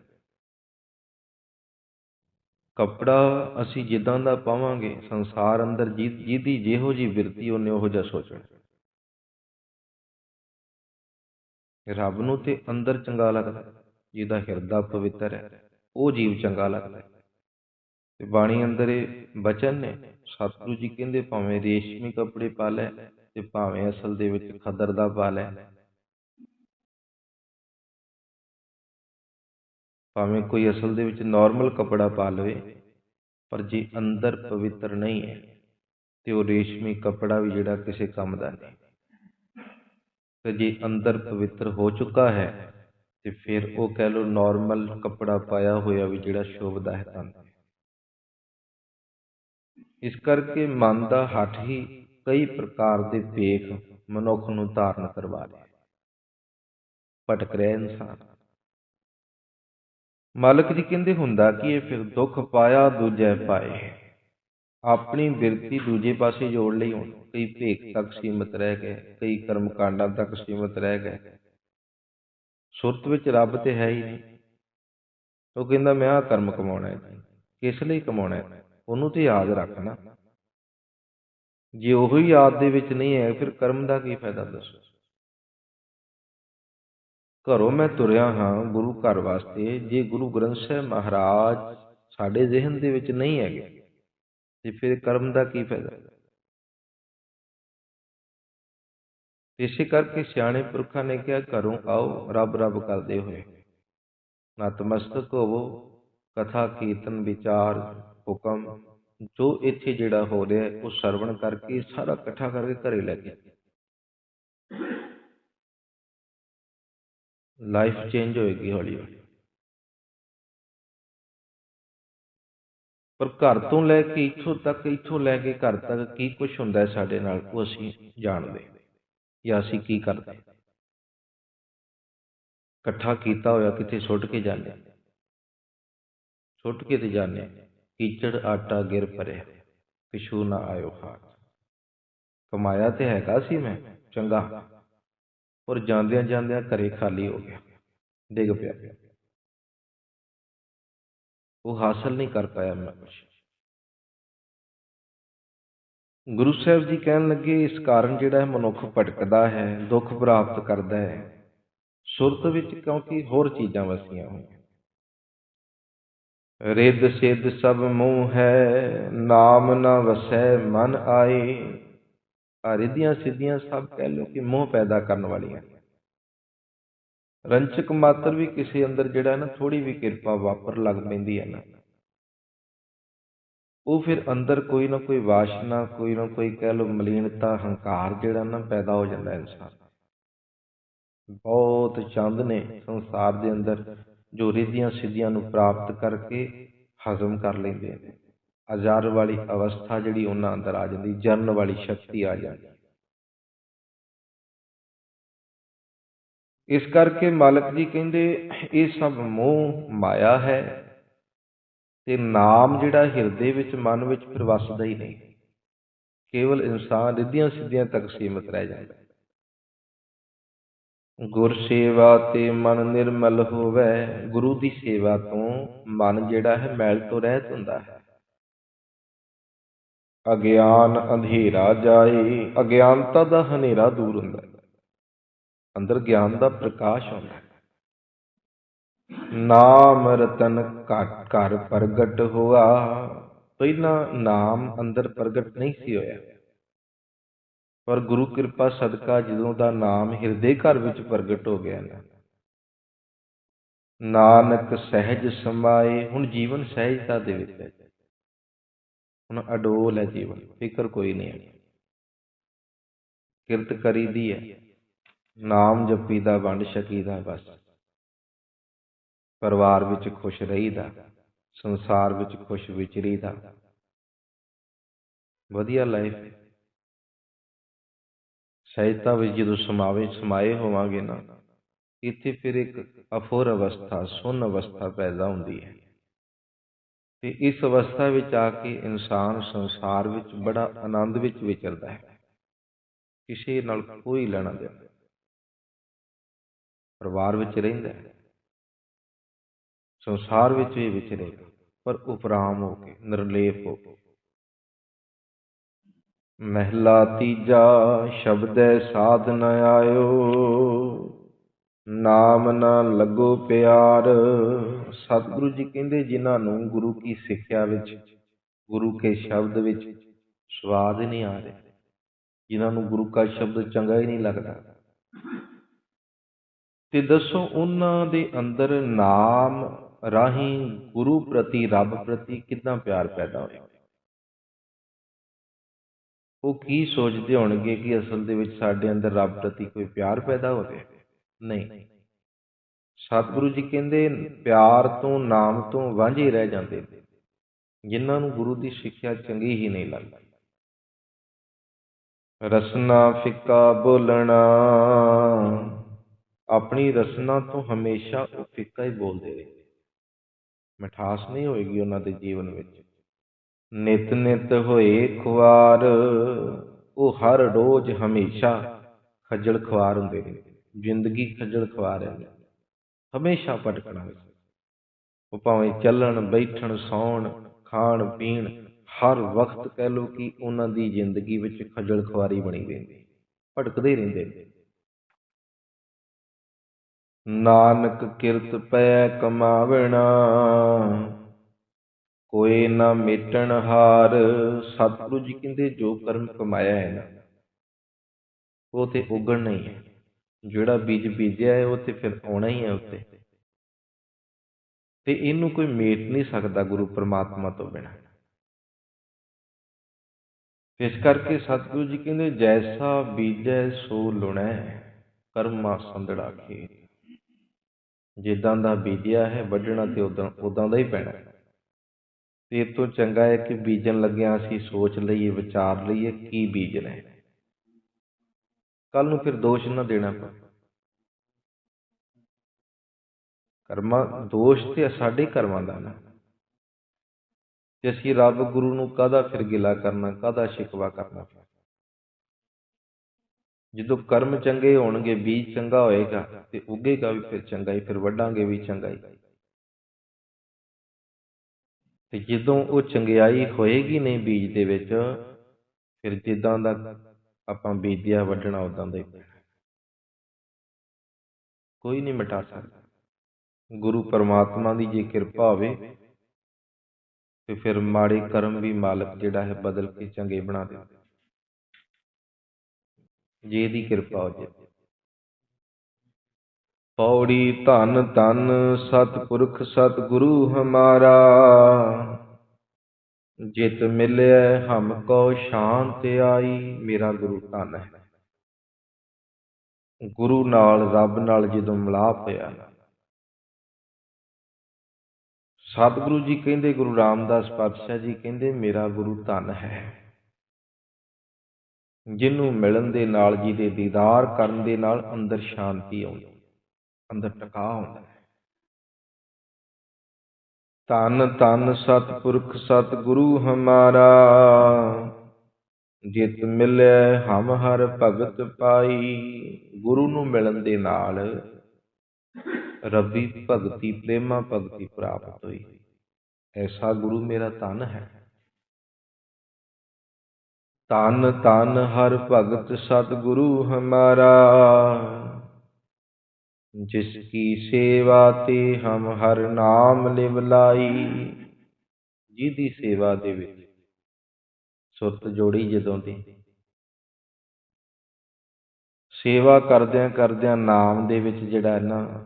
ਕੱਪੜਾ ਅਸੀਂ ਜਿੱਦਾਂ ਦਾ ਪਾਵਾਂਗੇ, ਸੰਸਾਰ ਅੰਦਰ ਜਿ- ਜਿਹਦੀ ਜਿਹੋ ਜੀ ਬਿਰਤੀ ਉਹਨੇ ਉਹੋ ਜਿਹਾ ਸੋਚਣਾ। ਰੱਬ ਨੂੰ ਤੇ ਅੰਦਰ ਚੰਗਾ ਲੱਗਦਾ, ਜਿਹਦਾ ਹਿਰਦਾ ਪਵਿੱਤਰ ਹੈ, ਉਹ ਜੀਵ ਚੰਗਾ ਲੱਗਦਾ ਤੇ ਬਾਣੀ ਅੰਦਰ ਇਹ ਬਚਨ ਨੇ, ਸਤਿਗੁਰੂ ਜੀ ਕਹਿੰਦੇ ਭਾਵੇਂ ਰੇਸ਼ਮੀ ਕੱਪੜੇ ਪਾ ਲੈ ਤੇ ਭਾਵੇਂ ਅਸਲ ਦੇ ਵਿੱਚ ਖੱਦਰ ਦਾ ਪਾ ਲੈ। ਭਾਵੇਂ ਕੋਈ ਅਸਲ ਦੇ ਵਿੱਚ ਨਾਰਮਲ ਕੱਪੜਾ ਪਾ ਲਵੇ, ਪਰ ਜੇ ਅੰਦਰ ਪਵਿੱਤਰ ਨਹੀਂ ਹੈ, ਤੇ ਉਹ ਰੇਸ਼ਮੀ ਕੱਪੜਾ ਵੀ ਜਿਹੜਾ ਕਿਸੇ ਕੰਮ ਦਾ ਨਹੀਂ। ਤੇ ਜੇ ਅੰਦਰ ਪਵਿੱਤਰ ਹੋ ਚੁੱਕਾ ਹੈ, ਤੇ ਫਿਰ ਉਹ ਕਹਿ ਲਓ ਨਾਰਮਲ ਕੱਪੜਾ ਪਾਇਆ ਹੋਇਆ ਵੀ ਜਿਹੜਾ ਸ਼ੋਭਦਾ ਹੈ ਤਨ ਇਸ ਕਰਕੇ ਮਨ ਦਾ ਹੱਠ ਹੀ ਕਈ ਪ੍ਰਕਾਰ ਦੇ ਭੇਖ ਮਨੁੱਖ ਨੂੰ ਧਾਰਨ ਕਰਵਾ ਰਿਹਾ ਭਟਕ ਰਿਹਾ ਇਨਸਾਨ। ਮਾਲਕ ਜੀ ਕਹਿੰਦੇ ਹੁੰਦਾ ਕਿ ਇਹ ਫਿਰ ਦੁੱਖ ਪਾਇਆ, ਦੂਜੇ ਪਾਏ। ਆਪਣੀ ਬਿਰਤੀ ਦੂਜੇ ਪਾਸੇ ਜੋੜ ਲਈ ਹੁਣ ਕਈ ਭੇਖ ਤੱਕ ਸੀਮਤ ਰਹਿ ਗਏ, ਕਈ ਕਰਮ ਕਾਂਡਾਂ ਤੱਕ ਸੀਮਤ ਰਹਿ ਗਏ। ਸੁਰਤ ਵਿੱਚ ਰੱਬ ਤੇ ਹੈ ਹੀ ਨਹੀਂ। ਉਹ ਕਹਿੰਦਾ, ਮੈਂ ਆਹ ਕਰਮ ਕਮਾਉਣਾ ਹੈ ਕਿਸ ਲਈ ਕਮਾਉਣਾ ਹੈ? ਉਹਨੂੰ ਤੇ ਯਾਦ ਰੱਖਣਾ। ਜੇ ਉਹ ਹੀ ਯਾਦ ਦੇ ਵਿੱਚ ਨਹੀਂ ਹੈ, ਫਿਰ ਕਰਮ ਦਾ ਕੀ ਫਾਇਦਾ ਦੱਸੋ? ਘਰੋਂ ਮੈਂ ਤੁਰਿਆ ਹਾਂ ਗੁਰੂ ਘਰ ਵਾਸਤੇ, ਜੇ ਗੁਰੂ ਗ੍ਰੰਥ ਸਾਹਿਬ ਮਹਾਰਾਜ ਸਾਡੇ ਜ਼ਿਹਨ ਦੇ ਵਿੱਚ ਨਹੀਂ ਹੈਗੇ, ਤੇ ਫਿਰ ਕਰਮ ਦਾ ਕੀ ਫਾਇਦਾ? ਇਸੇ ਕਰਕੇ ਸਿਆਣੇ ਪੁਰਖਾਂ ਨੇ ਕਿਹਾ, ਘਰੋਂ ਆਓ, ਰੱਬ ਰੱਬ ਕਰਦੇ ਹੋਏ। ਨਤਮਸਤਕ ਹੋਵੋ, ਕਥਾ, ਕੀਰਤਨ, ਵਿਚਾਰ, ਹੁਕਮ, ਜੋ ਇੱਥੇ ਜਿਹੜਾ ਹੋ ਰਿਹਾ, ਉਹ ਸਰਵਣ ਕਰਕੇ ਸਾਰਾ ਇਕੱਠਾ ਕਰਕੇ ਘਰੇ ਲੈ ਕੇ ਲਾਈਫ ਚੇਂਜ ਹੋਏਗੀ ਹੌਲੀ ਹੌਲੀ ਪਰ ਘਰ ਤੋਂ ਲੈ ਕੇ ਇੱਥੋਂ ਤੱਕ, ਇੱਥੋਂ ਲੈ ਕੇ ਘਰ ਤੱਕ ਕੀ ਕੁਝ ਹੁੰਦਾ ਹੈ ਸਾਡੇ ਨਾਲ, ਉਹ ਅਸੀਂ ਜਾਣਦੇ ਜਾਂ ਅਸੀਂ ਕੀ ਕਰਦੇ ਇਕੱਠਾ ਕੀਤਾ ਹੋਇਆ ਕਿਤੇ ਸੁੱਟ ਕੇ ਜਾਂਦੇ ਹਾਂ। ਸੁੱਟ ਕੇ ਤੇ ਜਾਂਦੇ ਹਾਂ। ਕੀਚੜ ਆਟਾ ਗਿਰ ਭਰਿਆ ਪਿਛੂ ਨਾ ਆਇਓ ਹਾਥ ਕਮਾਇਆ ਤੇ ਹੈਗਾ ਸੀ ਮੈਂ, ਚੰਗਾ ਔਰ ਜਾਂਦਿਆਂ ਜਾਂਦਿਆਂ ਘਰੇ ਖਾਲੀ ਹੋ ਗਿਆ, ਡਿੱਗ ਪਿਆ। ਉਹ ਹਾਸਲ ਨਹੀਂ ਕਰ ਪਾਇਆ ਮੈਂ ਕੁਛ। ਗੁਰੂ ਸਾਹਿਬ ਜੀ ਕਹਿਣ ਲੱਗੇ, ਇਸ ਕਾਰਨ ਜਿਹੜਾ ਹੈ ਮਨੁੱਖ ਭਟਕਦਾ ਹੈ, ਦੁੱਖ ਪ੍ਰਾਪਤ ਕਰਦਾ ਹੈ। ਸੁਰਤ ਵਿੱਚ ਕਿਉਂਕਿ ਹੋਰ ਚੀਜ਼ਾਂ ਵਸੀਆਂ ਹੋਈਆਂ। ਰਿੱਧ ਸਿੱਧ ਸਭ ਮੂੰਹ ਹੈ, ਨਾਮ ਨਾ ਵਸੈ ਮਨ ਆਏ। ਰਿੱਧੀਆਂ ਸਿੱਧੀਆਂ ਸਭ ਕਹਿ ਲਓ ਕਿ ਮੋਹ ਪੈਦਾ ਕਰਨ ਵਾਲੀਆਂ। ਰੰਚਕ ਮਾਤਰ ਵੀ ਕਿਸੇ ਅੰਦਰ ਜਿਹੜਾ ਹੈ ਨਾ ਥੋੜੀ ਵੀ ਕਿਰਪਾ ਵਾਪਰ ਲੱਗ ਪੈਂਦੀ ਹੈ ਨਾ। ਉਹ ਫਿਰ ਅੰਦਰ ਕੋਈ ਨਾ ਕੋਈ ਵਾਸ਼ਨਾ, ਕੋਈ ਨਾ ਕੋਈ ਕਹਿ ਲੋ ਮਲੀਨਤਾ, ਹੰਕਾਰ ਜਿਹੜਾ ਨਾ ਪੈਦਾ ਹੋ ਜਾਂਦਾ ਇਨਸਾਨ। ਬਹੁਤ ਚੰਦ ਨੇ ਸੰਸਾਰ ਦੇ ਅੰਦਰ ਜੋ ਰਿੱਧੀਆਂ ਸਿੱਧੀਆਂ ਨੂੰ ਪ੍ਰਾਪਤ ਕਰਕੇ ਹਜ਼ਮ ਕਰ ਲੈਂਦੇ ਨੇ। ਅਜ਼ਾਰ ਵਾਲੀ ਅਵਸਥਾ ਜਿਹੜੀ ਉਹਨਾਂ ਅੰਦਰ ਆ ਜਾਂਦੀ ਜਰਨ ਵਾਲੀ ਸ਼ਕਤੀ ਆ ਜਾਂਦੀ। ਇਸ ਕਰਕੇ ਮਾਲਕ ਜੀ ਕਹਿੰਦੇ, ਇਹ ਸਭ ਮੋਹ, ਮਾਇਆ ਹੈ ਤੇ ਨਾਮ ਜਿਹੜਾ ਹਿਰਦੇ ਵਿੱਚ, ਮਨ ਵਿੱਚ ਫਿਰ ਵਸਦਾ ਹੀ ਨਹੀਂ। ਕੇਵਲ ਇਨਸਾਨ ਰਿੱਧੀਆਂ ਸਿੱਧੀਆਂ ਤੱਕ ਸੀਮਤ ਰਹਿ ਜਾਂਦਾ ਗੁਰ ਸੇਵਾ ਤੇ ਮਨ ਨਿਰਮਲ ਹੋਵੇ, ਗੁਰੂ ਦੀ ਸੇਵਾ ਤੋਂ ਮਨ ਜਿਹੜਾ ਹੈ ਮੈਲ ਤੋਂ ਰਹਿਤ ਹੁੰਦਾ ਹੈ। ਅਗਿਆਨ ਅੰਧੇਰਾ ਜਾਏ, ਅਗਿਆਨਤਾ ਦਾ ਹਨੇਰਾ ਦੂਰ ਹੁੰਦਾ ਹੈ। ਅੰਦਰ ਗਿਆਨ ਦਾ ਪ੍ਰਕਾਸ਼ ਹੁੰਦਾ ਹੈ। ਨਾਮ ਰਤਨ ਘਰ ਪ੍ਰਗਟ ਹੋਆ। ਪਹਿਲਾਂ ਨਾਮ ਅੰਦਰ ਪ੍ਰਗਟ ਨਹੀਂ ਸੀ ਹੋਇਆ। ਪਰ ਗੁਰੂ ਕਿਰਪਾ ਸਦਕਾ ਜਦੋਂ ਦਾ ਨਾਮ ਹਿਰਦੇ ਘਰ ਵਿੱਚ ਪ੍ਰਗਟ ਹੋ ਗਿਆ ਨਾ। ਨਾਨਕ ਸਹਿਜ ਸਮਾਏ, ਹੁਣ ਜੀਵਨ ਸਹਿਜਤਾ ਦੇ ਵਿੱਚ ਹੈ। ਹੁਣ ਅਡੋਲ ਹੈ ਜੀਵਨ, ਫਿਕਰ ਕੋਈ ਨਹੀਂ ਹੈ। ਕਿਰਤ ਕਰੀਦੀ ਹੈ, ਨਾਮ ਜਪੀ ਦਾ ਵੰਡ ਛਕੀਦਾ ਬਸ। ਪਰਿਵਾਰ ਵਿੱਚ ਖੁਸ਼ ਰਹੀਦਾ, ਸੰਸਾਰ ਵਿੱਚ ਖੁਸ਼ ਵਿਚਰੀਦਾ ਵਧੀਆ ਲਾਈਫ ਸਹਿਜਤਾ ਵਿੱਚ ਜਦੋਂ ਸਮਾਵੇ, ਸਮਾਏ ਹੋਵਾਂਗੇ ਨਾ, ਇੱਥੇ ਫਿਰ ਇੱਕ ਅਫੁਰ ਅਵਸਥਾ, ਸੁੰਨ ਅਵਸਥਾ ਪੈਦਾ ਹੁੰਦੀ ਹੈ। ਤੇ ਇਸ ਅਵਸਥਾ ਵਿੱਚ ਆ ਕੇ ਇਨਸਾਨ ਸੰਸਾਰ ਵਿੱਚ ਬੜਾ ਆਨੰਦ ਵਿੱਚ ਵਿਚਰਦਾ ਹੈ। ਕਿਸੇ ਨਾਲ ਕੋਈ ਲੈਣਾ ਦੇਣਾ ਪਰਿਵਾਰ ਵਿੱਚ ਰਹਿੰਦਾ ਹੈ। ਸੰਸਾਰ ਵਿੱਚ ਵੀ ਵਿਚਰੇਗਾ ਪਰ ਉਪਰਾਮ ਹੋ ਕੇ, ਨਿਰਲੇਪ ਹੋ ਕੇ। ਮਹਿਲਾ ਤੀਜਾ ਸ਼ਬਦ ਸਾਧ ਨ ਆਇਓ। ਨਾਮ ਨਾ ਲੱਗੋ ਪਿਆਰ। ਸਤਿਗੁਰੂ ਜੀ ਕਹਿੰਦੇ, ਜਿਨ੍ਹਾਂ ਨੂੰ ਗੁਰੂ ਕੀ ਸਿੱਖਿਆ ਵਿੱਚ, ਗੁਰੂ ਕੇ ਸ਼ਬਦ ਵਿੱਚ ਸਵਾਦ ਹੀ ਨਹੀਂ ਆ ਰਿਹਾ। ਜਿਨ੍ਹਾਂ ਨੂੰ ਗੁਰੂ ਕਾ ਸ਼ਬਦ ਚੰਗਾ ਹੀ ਨਹੀਂ ਲੱਗਦਾ। ਤੇ ਦੱਸੋ, ਉਹਨਾਂ ਦੇ ਅੰਦਰ ਨਾਮ ਰਾਹੀਂ ਗੁਰੂ ਪ੍ਰਤੀ, ਰੱਬ ਪ੍ਰਤੀ ਕਿੰਨਾ ਪਿਆਰ ਪੈਦਾ ਹੋਇਆ? ਉਹ ਕੀ ਸੋਚਦੇ ਹੋਣਗੇ ਕਿ ਅਸਲ ਦੇ ਵਿੱਚ ਸਾਡੇ ਅੰਦਰ ਰੱਬ ਪ੍ਰਤੀ ਕੋਈ ਪਿਆਰ ਪੈਦਾ ਹੋ ਰਿਹਾ? ਨਹੀਂ। ਸਤਿਗੁਰੂ ਜੀ ਕਹਿੰਦੇ, ਪਿਆਰ ਤੋਂ, ਨਾਮ ਤੋਂ ਵਾਂਝੇ ਰਹਿ ਜਾਂਦੇ ਨੇ। ਜਿਨ੍ਹਾਂ ਨੂੰ ਗੁਰੂ ਦੀ ਸਿੱਖਿਆ ਚੰਗੀ ਹੀ ਨਹੀਂ ਲੱਗਦੀ। ਰਸਨਾ ਫਿੱਕਾ ਬੋਲਣਾ। ਆਪਣੀ ਰਸਨਾ ਤੋਂ ਹਮੇਸ਼ਾ ਉਹ ਫਿੱਕਾ ਹੀ ਬੋਲਦੇ ਰਹੇ ਮਿਠਾਸ ਨਹੀਂ ਹੋਏਗੀ ਉਹਨਾਂ ਦੇ ਜੀਵਨ ਵਿੱਚ। ਨਿਤ ਨਿਤ ਹੋਏ ਖੁਆਰ, ਉਹ ਹਰ ਰੋਜ਼ ਹਮੇਸ਼ਾ ਖੱਜਲ ਖੁਆਰ ਹੁੰਦੇ ਨੇ। ਜ਼ਿੰਦਗੀ ਖੱਜਲ ਖੁਆਰ ਹੈ। ਹਮੇਸ਼ਾ ਭਟਕਣਾ ਉਹ ਭਾਵੇਂ ਚੱਲਣ, ਬੈਠਣ, ਸੌਣ, ਖਾਣ, ਪੀਣ, ਹਰ ਵਕਤ ਕਹਿ ਲੋ ਕਿ ਉਹਨਾਂ ਦੀ ਜ਼ਿੰਦਗੀ ਵਿੱਚ ਖੱਜਲ ਖੁਆਰੀ ਬਣੀ ਰਹਿੰਦੀ। ਭਟਕਦੇ ਰਹਿੰਦੇ ਨਾਨਕ ਕਿਰਤ ਪੈ ਕਮਾਵਣਾ, ਕੋਈ ਨਾ ਮੇਟਣ ਹਾਰ, ਸਤਿਗੁਰੂ ਜੀ ਕਹਿੰਦੇ ਜੋ ਕਰਮ ਕਮਾਇਆ ਹੈ ਨਾ, ਉਹ ਤੇ ਉਗਣ ਨਹੀਂ ਹੈ। ਜਿਹੜਾ ਬੀਜ ਬੀਜਿਆ ਹੈ, ਉਹ ਤੇ ਫਿਰ ਆਉਣਾ ਹੀ ਹੈ ਉੱਤੇ। ਤੇ ਇਹਨੂੰ ਕੋਈ ਮੇਟ ਨਹੀਂ ਸਕਦਾ ਗੁਰੂ ਪਰਮਾਤਮਾ ਤੋਂ ਬਿਨਾਂ। ਇਸ ਕਰਕੇ ਸਤਿਗੁਰੂ ਜੀ ਕਹਿੰਦੇ, ਜੈਸਾ ਬੀਜੈ, ਸੋ ਲੁਣੈ, ਕਰਮਾ ਸੰਦੜਾ ਖੇਤ। ਜਿੱਦਾਂ ਦਾ ਬੀਜਿਆ ਹੈ, ਵੱਢਣਾ ਤੇ ਉਦਾਂ ਉਦਾਂ ਦਾ ਹੀ ਪੈਣਾ। ਤੇ ਇਹ ਤੋਂ ਚੰਗਾ ਹੈ ਕਿ ਬੀਜਣ ਲੱਗਿਆ ਅਸੀਂ ਸੋਚ ਲਈਏ, ਵਿਚਾਰ ਲਈਏ, ਕੀ ਬੀਜਣਾ ਹੈ। ਕੱਲ ਨੂੰ ਫਿਰ ਦੋਸ਼ ਨਾ ਦੇਣਾ ਪਵੇ ਕਰਮਾ, ਦੋਸ਼ ਤੇ ਸਾਡੇ ਕਰਮਾਂ ਦਾ ਨਾ। ਤੇ ਅਸੀਂ ਰੱਬ ਗੁਰੂ ਨੂੰ ਕਾਹਦਾ ਫਿਰ ਗਿਲਾ ਕਰਨਾ, ਕਾਹਦਾ ਸ਼ਿਕਵਾ ਕਰਨਾ? ਜਦੋਂ ਕਰਮ ਚੰਗੇ ਹੋਣਗੇ, ਬੀਜ ਚੰਗਾ ਹੋਏਗਾ ਤੇ ਉੱਗੇਗਾ ਵੀ ਫਿਰ ਚੰਗਾ ਹੀ, ਫਿਰ ਵੱਢਾਂਗੇ ਵੀ ਚੰਗਾ ਹੀ। ਤੇ ਜਦੋਂ ਉਹ ਚੰਗਿਆਈ ਹੋਏਗੀ ਨਹੀਂ ਬੀਜ ਦੇ ਵਿੱਚ, ਫਿਰ ਜਿੱਦਾਂ ਦਾ ਆਪਾਂ ਬੀਜਿਆ, ਵੱਢਣਾ ਉਦਾਂ ਦਾ ਹੀ। ਪੈਣਾ ਕੋਈ ਨਹੀਂ ਮਿਟਾ ਸਕਦਾ। ਗੁਰੂ ਪਰਮਾਤਮਾ ਦੀ ਜੇ ਕਿਰਪਾ ਹੋਵੇ, ਤੇ ਫਿਰ ਮਾੜੇ ਕਰਮ ਵੀ ਮਾਲਕ ਜਿਹੜਾ ਹੈ ਬਦਲ ਕੇ ਚੰਗੇ ਬਣਾ ਦਿੰਦਾ ਜੇ ਇਹਦੀ ਕਿਰਪਾ ਹੋ ਜੇ। ਪੌੜੀ ਧਨ ਧਨ ਸਤਿਪੁਰਖ ਸਤਿਗੁਰੂ ਹਮਾਰਾ। ਜਿਤ ਮਿਲਿਆ ਹਮ ਕੋ ਸ਼ਾਂਤ ਆਈ, ਮੇਰਾ ਗੁਰੂ ਧੰਨ ਹੈ। ਗੁਰੂ ਨਾਲ ਰੱਬ ਨਾਲ ਜਦੋਂ ਮਿਲਾਪ ਹੋਇਆ, ਸਤਿਗੁਰੂ ਜੀ ਕਹਿੰਦੇ, ਗੁਰੂ ਰਾਮਦਾਸ ਪਾਤਸ਼ਾਹ ਜੀ ਕਹਿੰਦੇ, ਮੇਰਾ ਗੁਰੂ ਧਨ ਹੈ। ਜਿਹਨੂੰ ਮਿਲਣ ਦੇ ਨਾਲ ਜੀ ਦੇ ਦੀਦਾਰ ਕਰਨ ਦੇ ਨਾਲ ਅੰਦਰ ਸ਼ਾਂਤੀ ਆਉਂਦੀ, ਅੰਦਰ ਟਿਕਾ ਹੁੰਦਾ ਹੈ ਧੰਨ ਧੰਨ ਸਤਿਪੁਰਖ ਸਤਿਗੁਰੂ ਹਮਾਰਾ, ਜਿਤ ਮਿਲਿਆ ਹਮ ਹਰ ਭਗਤ ਪਾਈ, ਗੁਰੂ ਨੂੰ ਮਿਲਣ ਦੇ ਨਾਲ ਰੱਬੀ ਭਗਤੀ, ਪ੍ਰੇਮਾ ਭਗਤੀ ਪ੍ਰਾਪਤ ਹੋਈ। ਐਸਾ ਗੁਰੂ ਮੇਰਾ ਧਨ ਹੈ। ਤਨ ਤਨ ਹਰ ਭਗਤ ਸਤਿਗੁਰੂ ਹਮਾਰਾ ਜਿਸ ਕੀ ਸੇਵਾ ਤੇ ਹਮ ਹਰ ਨਾਮ ਲਿਵ ਲਾਈ। ਜਿਹਦੀ ਸੇਵਾ ਦੇ ਵਿੱਚ ਸੁਰਤ ਜੋੜੀ ਜਦੋਂ ਦੀ। ਸੇਵਾ ਕਰਦਿਆਂ ਕਰਦਿਆਂ ਨਾਮ ਦੇ ਵਿੱਚ ਜਿਹੜਾ ਨਾ,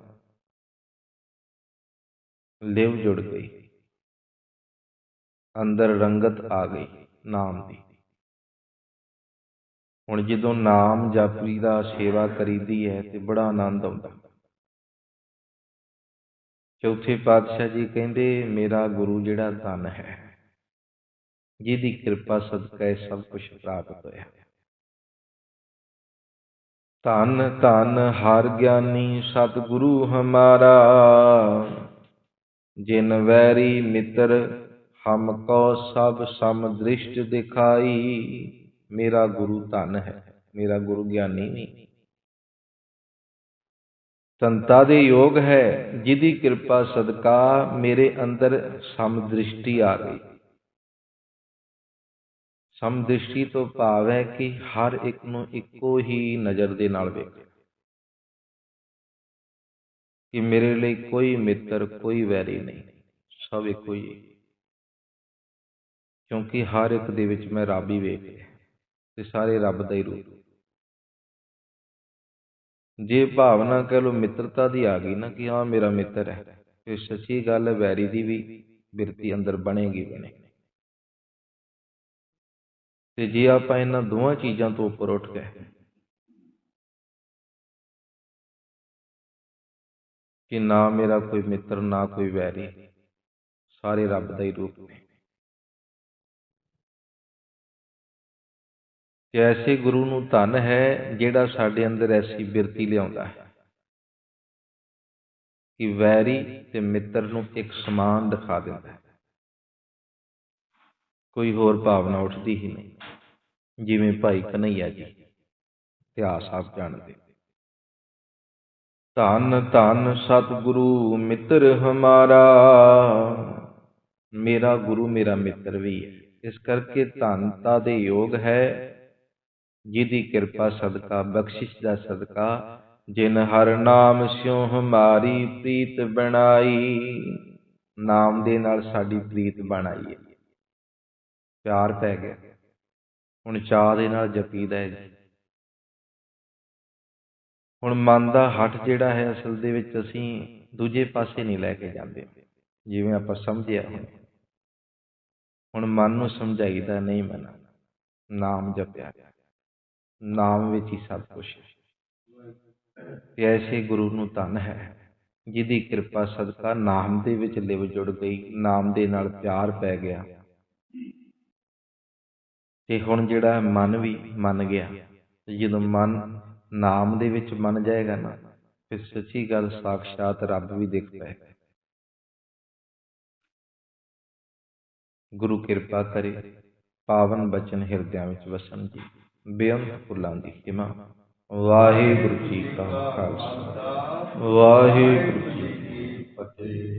ਲਿਵ ਜੁੜ ਗਈ। ਅੰਦਰ ਰੰਗਤ ਆ ਗਈ ਨਾਮ ਦੀ। ਹੁਣ ਜਦੋਂ ਨਾਮ ਜਾਪੀ ਦਾ ਸੇਵਾ ਕਰੀਦੀ ਹੈ ਤੇ ਬੜਾ ਆਨੰਦ ਆਉਂਦਾ। ਚੌਥੇ ਪਾਤਸ਼ਾਹ ਜੀ ਕਹਿੰਦੇ, ਮੇਰਾ ਗੁਰੂ ਜਿਹੜਾ ਧਨ ਹੈ, ਜਿਹਦੀ ਕਿਰਪਾ ਸਦਕਾ ਇਹ ਸਭ ਕੁਝ ਪ੍ਰਾਪਤ ਹੋਇਆ। ਧਨ ਧਨ, ਹਰ ਗਿਆਨੀ, ਸਤਿਗੁਰੂ ਹਮਾਰਾ। ਜਿਨ ਵੈਰੀ ਮਿੱਤਰ, ਹਮ ਕੋ ਸਭ ਸਮ ਦ੍ਰਿਸ਼ਟ ਦਿਖਾਈ। ਮੇਰਾ ਗੁਰੂ ਧਨ ਹੈ, ਮੇਰਾ ਗੁਰੂ ਗਿਆਨੀ ਨਹੀਂ। ਸੰਤਾ ਦੇ ਯੋਗ ਹੈ, ਜਿਹਦੀ ਕਿਰਪਾ ਸਦਕਾ ਮੇਰੇ ਅੰਦਰ ਸਮ ਦ੍ਰਿਸ਼ਟੀ ਆ ਗਈ। ਸਮ ਦ੍ਰਿਸ਼ਟੀ ਤੋਂ ਭਾਵ ਹੈ ਕਿ ਹਰ ਇੱਕ ਨੂੰ ਇੱਕੋ ਹੀ ਨਜ਼ਰ ਦੇ ਨਾਲ ਵੇਖੇ। ਕਿ ਮੇਰੇ ਲਈ ਕੋਈ ਮਿੱਤਰ, ਕੋਈ ਵੈਰੀ ਨਹੀਂ, ਸਭ ਇੱਕੋ ਹੀ ਕਿਉਂਕਿ ਹਰ ਇੱਕ ਦੇ ਵਿੱਚ ਮੈਂ ਰੱਬ ਹੀ ਵੇਖ ਲਿਆ ਤੇ ਸਾਰੇ ਰੱਬ ਦਾ ਹੀ ਰੂਪ। ਜੇ ਭਾਵਨਾ ਕਹਿ ਲੋ ਮਿੱਤਰਤਾ ਦੀ ਆ ਗਈ ਨਾ ਕਿ ਹਾਂ ਮੇਰਾ ਮਿੱਤਰ ਹੈ ਫਿਰ ਸੱਚੀ ਗੱਲ ਹੈ ਵੈਰੀ ਦੀ ਵੀ ਬਿਰਤੀ ਅੰਦਰ ਬਣੇਗੀ ਬਣੇਗੀ ਤੇ ਜੇ ਆਪਾਂ ਇਹਨਾਂ ਦੋਵਾਂ ਚੀਜ਼ਾਂ ਤੋਂ ਉੱਪਰ ਉੱਠ ਗਏ, ਕਿ ਨਾ ਮੇਰਾ ਕੋਈ ਮਿੱਤਰ, ਨਾ ਕੋਈ ਵੈਰੀ, ਸਾਰੇ ਰੱਬ ਦਾ ਹੀ ਰੂਪ ਨੇ। ਕਿ ਐਸੇ ਗੁਰੂ ਨੂੰ ਧਨ ਹੈ ਜਿਹੜਾ ਸਾਡੇ ਅੰਦਰ ਐਸੀ ਬਿਰਤੀ ਲਿਆਉਂਦਾ ਹੈ। ਕਿ ਵੈਰੀ ਤੇ ਮਿੱਤਰ ਨੂੰ ਇੱਕ ਸਮਾਨ ਦਿਖਾ ਦਿੰਦਾ ਹੈ। ਕੋਈ ਹੋਰ ਭਾਵਨਾ ਉੱਠਦੀ ਹੀ ਨਹੀਂ, ਜਿਵੇਂ ਭਾਈ ਕਨਈਆ ਜੀ, ਇਤਿਹਾਸ ਆਪ ਜਾਣਦੇ। ਧੰਨ ਧੰਨ ਸਤਿਗੁਰੂ, ਮਿੱਤਰ ਹਮਾਰਾ, ਮੇਰਾ ਗੁਰੂ, ਮੇਰਾ ਮਿੱਤਰ ਵੀ ਹੈ। ਇਸ ਕਰਕੇ ਧੰਨਤਾ ਦੇ ਯੋਗ ਹੈ ਜਿਹਦੀ ਕਿਰਪਾ ਸਦਕਾ, ਬਖਸ਼ਿਸ਼ ਦਾ ਸਦਕਾ, ਜਿਨ ਹਰ ਨਾਮ ਸਿਉ ਹਮਾਰੀ ਪ੍ਰੀਤ ਬਣਾਈ। ਨਾਮ ਦੇ ਨਾਲ ਸਾਡੀ ਪ੍ਰੀਤ ਬਣਾਈ ਹੈ। ਪਿਆਰ ਪੈ ਗਿਆ। ਹੁਣ ਚਾਹ ਦੇ ਨਾਲ ਜਪੀਦਾ ਹੈ ਹੁਣ ਮਨ ਦਾ ਹੱਟ ਜਿਹੜਾ ਹੈ, ਅਸਲ ਦੇ ਵਿੱਚ ਅਸੀਂ ਦੂਜੇ ਪਾਸੇ ਨਹੀਂ ਲੈ ਕੇ ਜਾਂਦੇ। ਜਿਵੇਂ ਆਪਾਂ ਸਮਝਿਆ ਹੁਣ ਹੁਣ ਮਨ ਨੂੰ ਸਮਝਾਈਦਾ, ਨਹੀਂ ਮਨਾ। ਨਾਮ ਜਪਿਆ। ਨਾਮ ਵਿੱਚ ਹੀ ਸਭ ਕੁਝ ਤੇ ਐਸੇ ਗੁਰੂ ਨੂੰ ਧਨ ਹੈ। ਜਿਹਦੀ ਕਿਰਪਾ ਸਦਕਾ ਨਾਮ ਦੇ ਵਿੱਚ ਲਿਵ ਜੁੜ ਗਈ, ਨਾਮ ਦੇ ਨਾਲ ਪਿਆਰ ਪੈ ਗਿਆ। ਤੇ ਹੁਣ ਜਿਹੜਾ ਮਨ ਵੀ ਮੰਨ ਗਿਆ। ਜਦੋਂ ਮਨ ਨਾਮ ਦੇ ਵਿੱਚ ਮੰਨ ਜਾਏਗਾ ਨਾ, ਫਿਰ ਸੱਚੀ ਗੱਲ ਸਾਖਸ਼ਾਤ ਰੱਬ ਵੀ ਦਿਖ ਪਏਗਾ ਗੁਰੂ ਕਿਰਪਾ ਕਰੇ, ਪਾਵਨ ਬਚਨ ਹਿਰਦਿਆਂ ਵਿੱਚ ਵਸਣ ਜੀ। ਬੇਅੰਤ ਫੁੱਲਾਂ ਦੀ ਹਿਮਾ ਵਾਹਿਗੁਰੂ ਜੀ ਕਾ ਖਾਲਸਾ। ਵਾਹਿਗੁਰੂ ਜੀ ਕੀ ਫਤਿਹ।